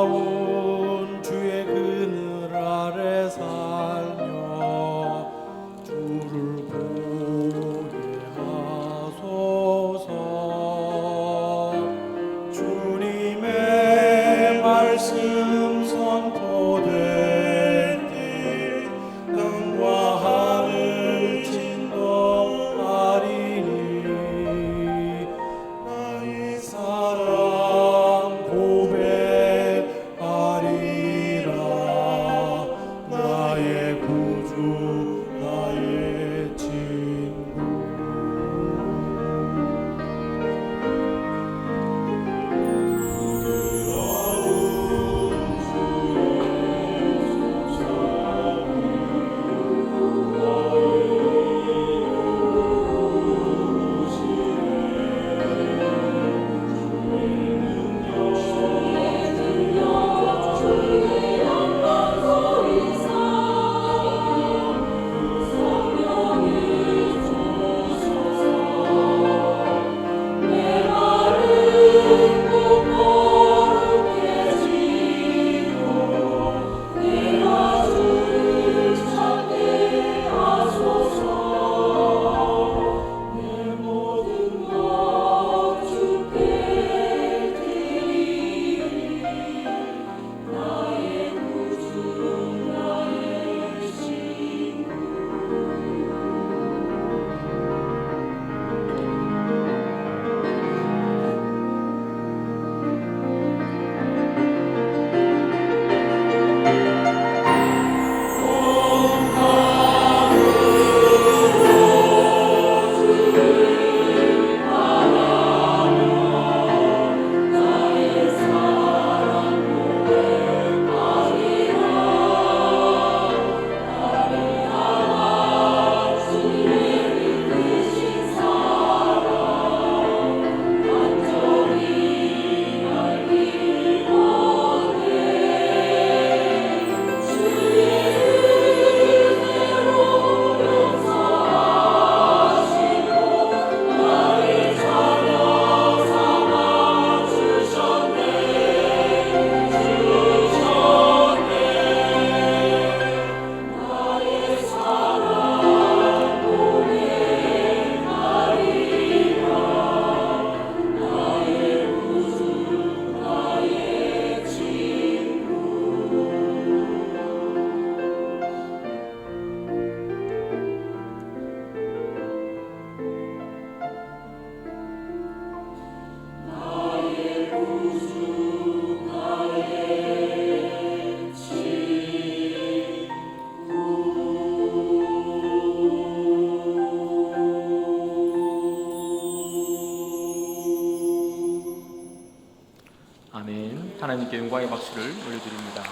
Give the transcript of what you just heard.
놀라운 주의 그늘 아래 살며 주를 보게 하소서. 아멘. 하나님께 영광의 박수를 올려드립니다.